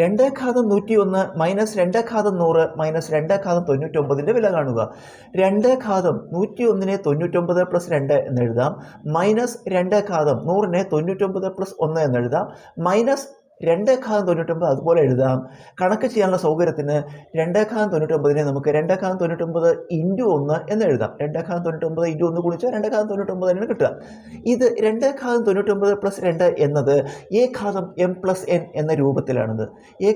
രണ്ട് ഘാതം നൂറ്റി ഒന്ന് മൈനസ് രണ്ട് ഘാതം നൂറ് മൈനസ് രണ്ട് ഘാതം തൊണ്ണൂറ്റൊമ്പതിന്റെ വില കാണുക. രണ്ട് ഘാതം നൂറ്റി ഒന്നിനെ തൊണ്ണൂറ്റൊമ്പത് പ്ലസ് രണ്ട് എന്ന് എഴുതാം. മൈനസ് രണ്ട് ഘാതം നൂറിനെ തൊണ്ണൂറ്റൊമ്പത് പ്ലസ് ഒന്ന് എന്ന് എഴുതാം. മൈനസ് രണ്ട് ഘാതം തൊണ്ണൂറ്റൊമ്പത് അതുപോലെ എഴുതാം. കണക്ക് ചെയ്യാനുള്ള സൗകര്യത്തിന് രണ്ടേക്കാലം തൊണ്ണൂറ്റൊമ്പതിനെ നമുക്ക് രണ്ടേക്കാലം തൊണ്ണൂറ്റൊമ്പത് ഇന്റു ഒന്ന് എന്ന് എഴുതാം. രണ്ടേക്കാലം തൊണ്ണൂറ്റൊമ്പത് ഇന്റു ഒന്ന് കുടിച്ചാൽ രണ്ടേക്കാലം തൊണ്ണൂറ്റൊമ്പത് തന്നെയാണ് കിട്ടുക. ഇത് രണ്ടേക്കാലം തൊണ്ണൂറ്റൊമ്പത് പ്ലസ് രണ്ട് എന്നത് ഘാതം എം പ്ലസ് എൻ എന്ന രൂപത്തിലാണിത്.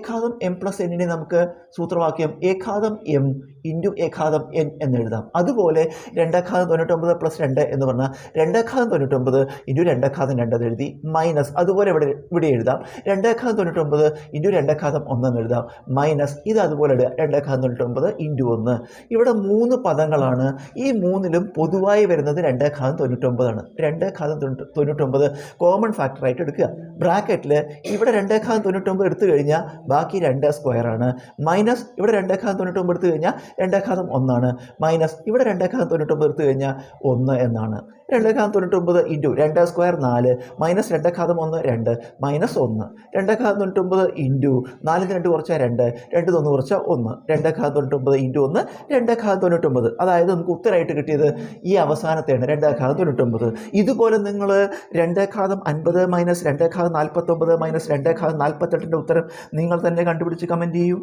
ഘാതം എം പ്ലസ് എന്നിനെ നമുക്ക് സൂത്രവാക്യം ഘാതം എം ഇന്റു ഘാതം എൻ എന്ന് എഴുതാം അതുപോലെ രണ്ട് ഘാതം തൊണ്ണൂറ്റൊമ്പത് പ്ലസ് രണ്ട് എന്ന് പറഞ്ഞാൽ രണ്ട് ഘാതം തൊണ്ണൂറ്റൊമ്പത് ഇന്റു രണ്ട് ഘാതം രണ്ട് എന്ന് എഴുതി മൈനസ് അതുപോലെ ഇവിടെ ഇവിടെ എഴുതാം രണ്ട് ഘാതം തൊണ്ണൂറ്റൊമ്പത് ഇന്റു രണ്ട് ഘാതം ഒന്ന് എന്ന് എഴുതാം മൈനസ് ഇത് അതുപോലെ ഇടുക രണ്ട് ഘാതം തൊണ്ണൂറ്റൊമ്പത് ഇന്റു ഒന്ന് ഇവിടെ മൂന്ന് പദങ്ങളാണ് ഈ മൂന്നിലും പൊതുവായി വരുന്നത് രണ്ട് ഘാതം തൊണ്ണൂറ്റൊമ്പതാണ് രണ്ട് ഘാതം തൊണ്ണൂറ്റി തൊണ്ണൂറ്റൊമ്പത് കോമൺ ഫാക്ടറായിട്ട് എടുക്കുക ബ്രാക്കറ്റിൽ ഇവിടെ രണ്ട് ഘാതം തൊണ്ണൂറ്റൊമ്പത് എടുത്തു കഴിഞ്ഞാൽ ബാക്കി രണ്ട് സ്ക്വയറാണ് മൈനസ് ഇവിടെ രണ്ട് ഘാതം തൊണ്ണൂറ്റൊമ്പത് എടുത്തു കഴിഞ്ഞാൽ രണ്ട് ഘാതം ഒന്നാണ് മൈനസ് ഇവിടെ രണ്ട് ഘാതം തൊണ്ണൂറ്റൊമ്പത് എടുത്തു കഴിഞ്ഞാൽ ഒന്ന് എന്നാണ് രണ്ട് ഘാതം തൊണ്ണൂറ്റൊമ്പത് ഇന്റു രണ്ട് സ്ക്വയർ നാല് മൈനസ് രണ്ട് ഘാതം ഒന്ന് രണ്ട് മൈനസ് ഒന്ന് രണ്ട് ഘാതം തൊണ്ണൂറ്റൊമ്പത് ഇന്റു നാലിന് രണ്ട് കുറച്ചാൽ രണ്ട് രണ്ട് തൊന്ന് കുറച്ചാൽ ഒന്ന് രണ്ട് ഘാതം തൊണ്ണൂറ്റൊമ്പത് ഇന്റു ഒന്ന് രണ്ട് ഘാതം തൊണ്ണൂറ്റൊമ്പത് അതായത് നമുക്ക് ഉത്തരമായിട്ട് കിട്ടിയത് ഈ അവസാനത്തെയാണ് രണ്ട് ഘാതം തൊണ്ണൂറ്റൊമ്പത് ഇതുപോലെ നിങ്ങൾ രണ്ട് ഘാതം അൻപത് മൈനസ് രണ്ട് ഘാതം നാൽപ്പത്തൊമ്പത് മൈനസ് രണ്ട് ഘാതം നാൽപ്പത്തെട്ടിന്റെ ഉത്തരം നിങ്ങൾ തന്നെ കണ്ടുപിടിച്ച് കമന്റ് ചെയ്യൂ